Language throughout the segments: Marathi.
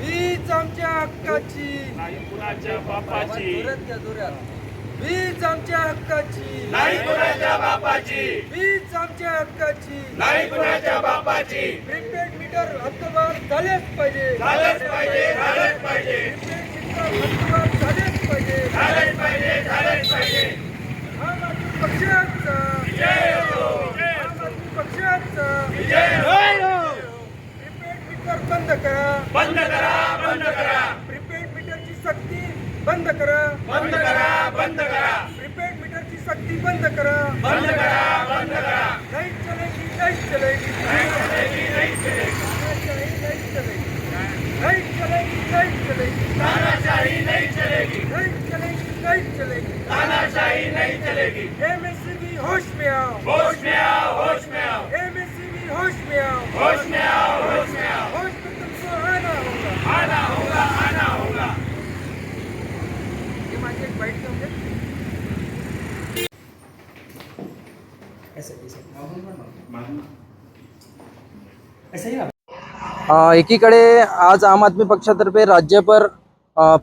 वीज आमच्या हक्काची. नाही कुणाच्या बापाची. वीज आमच्या हक्काची. नाही कुणाच्या बापाची. वीज आमच्या हक्काची. नाही कुणाच्या बापाची. प्रीपेड मीटर हद्दवार झालेच पाहिजे. झालंच पाहिजे झालंच पाहिजे. प्रीपेड मीटर हद्दवार झालेच पाहिजे. झालंच पाहिजे. बंद करा बंद करा. बंद करा प्रीपेड मीटरची सक्ती बंद करा. बंद करा बंद करा. प्रीपेड मीटरची सक्ती बंद करा. बंद करा बंद करा. नहीं चलेगी नहीं चलेगी नाही चलेगी नाही चलेगी नहीं चलेगी नहीं चलेगी नहीं चलेगी तानाशाही नहीं चलेगी नहीं चलेगी नहीं चलेगी तानाशाही नहीं चलेगी एमएससीबी होश में आओ होश में आओ होश में आओ एमएससीबी होश में आओ होश में आओ होश में आओ माझी एक बाईट घेऊन घे. अ, एकीकडे आज आम आदमी पक्षातर्फे राज्यभर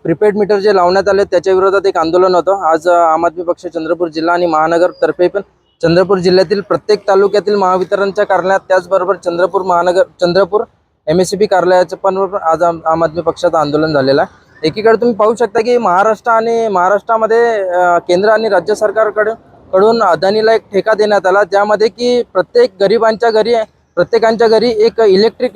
प्रीपेड मीटर जे लावण्यात आले त्याच्या विरोधात एक आंदोलन होतं. आज आम आदमी पक्ष चंद्रपूर जिल्हा आणि महानगर तर्फे पण चंद्रपूर जिल्ह्यातील प्रत्येक तालुक्यातील महावितरणच्या कार्यालयात त्याचबरोबर चंद्रपूर महानगर Chandrapur M S C B कार्यालयाचं पण आज आम आम आदमी पक्षाचं आंदोलन झालेलं आहे. एकीकडे तुम्ही पाहू शकता की महाराष्ट्र आणि महाराष्ट्रामध्ये केंद्र आणि राज्य सरकारकडे कडून अदानीला एक ठेका देण्यात आला ज्यामध्ये की प्रत्येक गरिबांच्या घरी प्रत्येकांच्या घरी एक इलेक्ट्रिक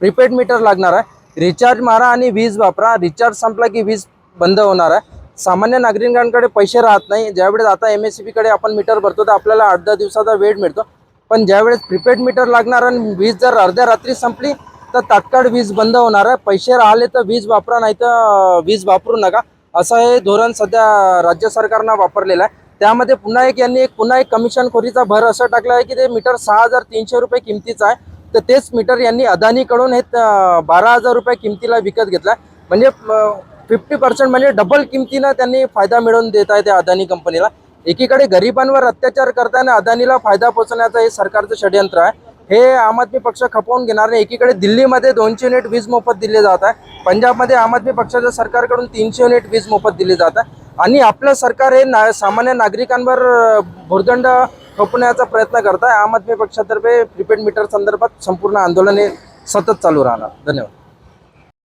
प्रीपेड मीटर लागणार आहे. रिचार्ज मारा आणि वीज वापरा. रिचार्ज संपला की वीज बंद होणार आहे. सामान्य नागरिकांकडे पैसे राहत नाही. ज्यावेळेस आता एम एस सी बीकडे आपण मीटर भरतो तर आपल्याला आठ दहा दिवसाचा वेळ मिळतो. पण ज्यावेळेस प्रीपेड मीटर लागणार आणि वीज जर अर्ध्या रात्री संपली तर तात्काळ वीज बंद होणार आहे. पैसे राहिले तर वीज वापरा नाही तर वीज वापरू नका. असं हे धोरण सध्या राज्य सरकारनं वापरलेलं आहे. त्यामध्ये पुन्हा एक यांनी एक पुन्हा एक कमिशन खोरीचा भर असं टाकला आहे की ते मीटर सहा हजार तीनशे रुपये किमतीचं आहे. तर तेच मीटर यांनी अदानीकडून हे बारा हजार रुपये किमतीला विकत घेतला म्हणजे फिफ्टी पर्सेंट म्हणजे डबल किमतीनं त्यांनी फायदा मिळवून देत आहे त्या अदानी कंपनीला. एकीकडे गरिबांवर अत्याचार करताना अदानीला फायदा पोहोचण्याचं हे सरकारचं षडयंत्र आहे. हे आम आदमी पक्ष खपवून घेणार नाही. एकीकडे दिल्लीमध्ये दोनशे युनिट वीज मोफत दिले जात आहे. पंजाबमध्ये आम आदमी पक्षाच्या सरकारकडून तीनशे युनिट वीज मोफत दिली जात आहे. आणि आपलं सरकार हे ना सामान्य नागरिकांवर भुर्दंड थोपण्याचा प्रयत्न करत आहे. आम आदमी पक्षातर्फे प्रीपेड मीटर संदर्भात संपूर्ण आंदोलन हे सतत चालू राहणार. धन्यवाद.